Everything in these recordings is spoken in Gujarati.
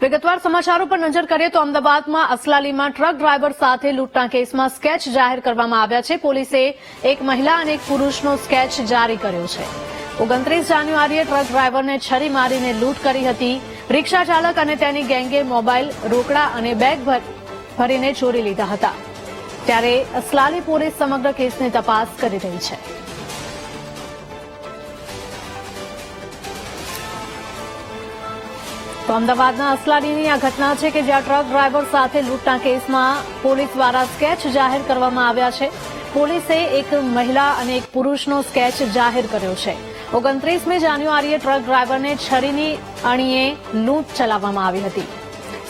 વિગતવાર સમાચારો પર નજર કરીએ તો અમદાવાદમાં અસલાલીમાં ટ્રક ડ્રાઈવર સાથે લૂંટના કેસમાં સ્કેચ જાહેર કરવામાં આવ્યા છે. પોલીસે એક મહિલા અને એક પુરુષનો સ્કેચ જારી કર્યો છે. ઓગણત્રીસ જાન્યુઆરીએ ટ્રક ડ્રાઈવરને છરી મારીને લૂંટ કરી હતી. રિક્ષા ચાલક અને તેની ગેંગે મોબાઈલ, રોકડા અને બેગ ભરીને ચોરી લીધા હતા. ત્યારે અસલાલી પોલીસ સમગ્ર કેસની તપાસ કરી રહી છે. તો અમદાવાદના અસલાડીની આ ઘટના છે કે જ્યાં ટ્રક ડ્રાઈવર સાથે લૂંટના કેસમાં પોલીસ દ્વારા સ્કેચ જાહેર કરવામાં આવ્યા છે. પોલીસે એક મહિલા અને એક પુરુષનો સ્કેચ જાહેર કર્યો છે. ઓગણત્રીસમી જાન્યુઆરીએ ટ્રક ડ્રાઈવરને છરીની અણીએ લૂંટ ચલાવવામાં આવી હતી.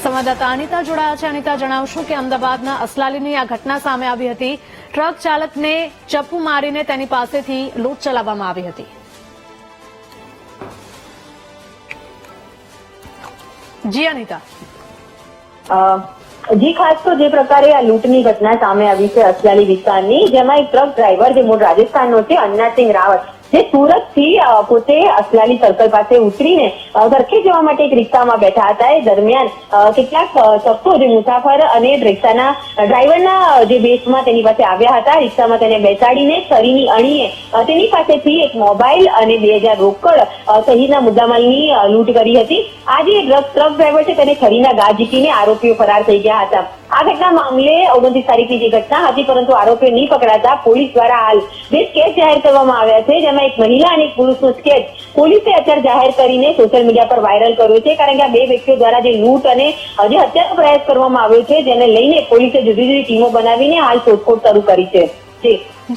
સંવાદદાતા અનિતા જોડાયા છે. અનિતા, જણાવશું કે અમદાવાદના અસલાલીની આ ઘટના સામે આવી હતી. ટ્રક ચાલકને ચપ્પુ મારીને તેની પાસેથી લૂંટ ચલાવવામાં આવી હતી. જી, અનિતા. જી, ખાસ તો જે પ્રકારે આ લૂંટની ઘટના સામે આવી છે અસલાલી વિસ્તારની, જેમાં એક ટ્રક ડ્રાઈવર જે મૂળ રાજસ્થાનનો છે, અન્નાસિંહ રાવત. જે સુરતથી પોતે અસલાલી સર્કલ પાસે ઉતરીને સરખે જવા માટે એક રિક્ષામાં બેઠા હતા. એ દરમિયાન કેટલાક શખ્સો જે મુસાફર અને રિક્ષાના ડ્રાઈવરના જે બેસમાં તેની પાસે આવ્યા હતા, રિક્ષામાં તેને બેસાડીને છરીની અણીએ તેની પાસેથી એક મોબાઈલ અને બે હજાર રોકડ સહિતના મુદ્દામાલની લૂંટ કરી હતી. આ જે ટ્રક ટ્રક ડ્રાઈવર છે, તેને છરીના ગા જીતીને આરોપીઓ ફરાર થઈ ગયા હતા. આ ઘટના મામલે ઓગણત્રીસ તારીખની જે ઘટના હતી, પરંતુ આરોપીઓ નહીં પકડાતા પોલીસ દ્વારા હાલ બે સ્કેચ જાહેર કરવામાં આવ્યા છે, જેમાં એક મહિલા અને એક પુરુષનો સ્કેચ પોલીસે અત્યારે જાહેર કરીને સોશિયલ મીડિયા પર વાયરલ કર્યો છે, કારણ કે આ બે વ્યક્તિઓ દ્વારા જે લૂંટ અને હજી હત્યાનો પ્રયાસ કરવામાં આવ્યો છે, જેને લઈને પોલીસે જુદી જુદી ટીમો બનાવીને હાલ શોધખોળ શરૂ કરી છે.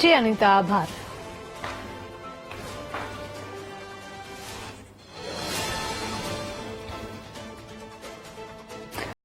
જી, અનિતા, આભાર.